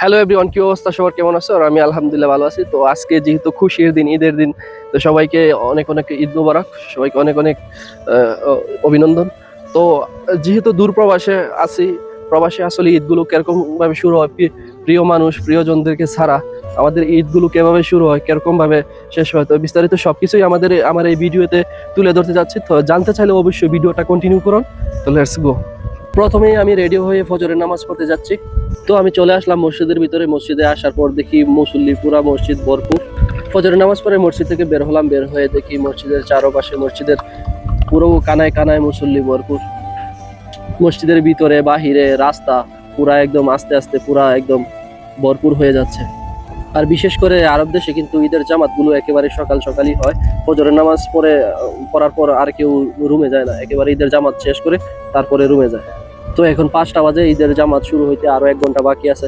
Hello everyone কি অবস্থা? সবার কেমন আছো? আর আমি আলহামদুলিল্লাহ ভালো আছি। তো আজকে যেহেতু খুশির দিন, ঈদের দিন, তো সবাইকে অনেক অনেক ঈদ মোবারক, সবাইকে অনেক অনেক অভিনন্দন। তো যেহেতু দূর প্রবাসে আছি, প্রবাসে আসলে ঈদগুলো কীরকম ভাবে শুরু হয়? প্রিয় মানুষ, প্রিয়জনদেরকে ছাড়া আমাদের ঈদগুলো কীভাবে শুরু হয় কীরকম ভাবে শেষ হয়? তো বিস্তারিত সব কিছুই আমাদের, আমার এই ভিডিওতে তুলে ধরতে যাচ্ছি। তো জানতে চাইলে অবশ্যই ভিডিওটা কন্টিনিউ করুন। তো লেটস গো প্রথমেই আমি রেডি হয়ে ফজরের নামাজ পড়তে যাচ্ছি। তো আমি চলে আসলাম মসজিদের ভিতরে। মসজিদে আসার পর দেখি মুসল্লি পুরা মসজিদ ভরপুর। ফজরের নামাজ পড়ে মসজিদ থেকে বের হলাম বের হয়ে দেখি মসজিদের চারপাশে মসজিদের পুরো কানায় কানায় মুসল্লি ভরপুর। মসজিদের ভিতরে বাহিরে রাস্তা পুরা একদম আস্তে আস্তে পুরা একদম ভরপুর হয়ে যাচ্ছে। আর বিশেষ করে আরব দেশে কিন্তু ঈদের জামাতগুলো একেবারে সকাল সকালই হয়। ফজরের নামাজ আহ, পড়ার পর আর কেউ রুমে যায় না। একেবারে ঈদের জামাত শেষ করে তারপরে রুমে যায়। তো এখন পাঁচটা বাজে, ঈদের জামাত শুরু হইতে আরও এক ঘণ্টা বাকি আছে।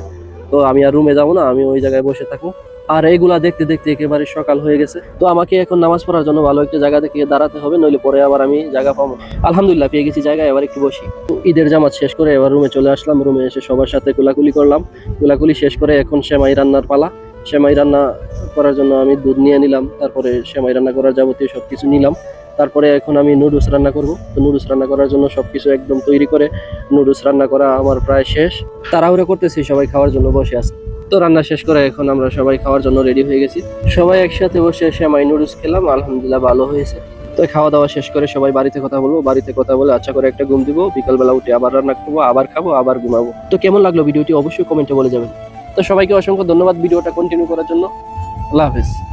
তো আমি আর রুমে যাব না, আমি ওই জায়গায় বসে থাকব। আর এইগুলা দেখতে দেখতে একেবারে সকাল হয়ে গেছে। তো আমাকে এখন নামাজ পড়ার জন্য ভালো একটা জায়গা দেখে দাঁড়াতে হবে, নইলে পরে আবার আমি জায়গা পাবো আলহামদুলিল্লাহ, পেয়ে গেছি জায়গা এবার একটু বসি। তো ঈদের জামাত শেষ করে এবার রুমে চলে আসলাম। রুমে এসে সবার সাথে কোলাকুলি করলাম। কোলাকুলি শেষ করে এখন সেমাই রান্নার পালা। সেমাই রান্না করার জন্য আমি দুধ নিয়ে নিলাম, তারপরে সেমাই রান্না করার যাবতীয় সবকিছু নিলাম। তারপরে এখন আমি নুডলস রান্না করব। তো নুডলস রান্না করার জন্য সবকিছু একদম তৈরি করে নুডলস রান্না করা আমার প্রায় শেষ। তাড়াহুড়ো করতেছি, সবাই খাওয়ার জন্য বসে আছে। তো রান্না শেষ করে এখন আমরা সবাই খাওয়ার জন্য রেডি হয়ে গেছি। সবাই একসাথে বসে সেমাই নুডলস খেলাম, আলহামদুলিল্লাহ ভালো হয়েছে। তো খাওয়া দাওয়া শেষ করে সবাই বাড়িতে কথা বলব, বাড়িতে কথা বলে আচ্ছা করে একটা ঘুম দিব, বিকালবেলা উঠে আবার রান্না করব, আবার খাব, আবার ঘুমাবো। তো কেমন লাগল ভিডিওটি অবশ্যই কমেন্টে বলে যাবেন। তো সবাইকে অসংখ্য ধন্যবাদ ভিডিওটা কন্টিনিউ করার জন্য। আল্লাহ হাফেজ।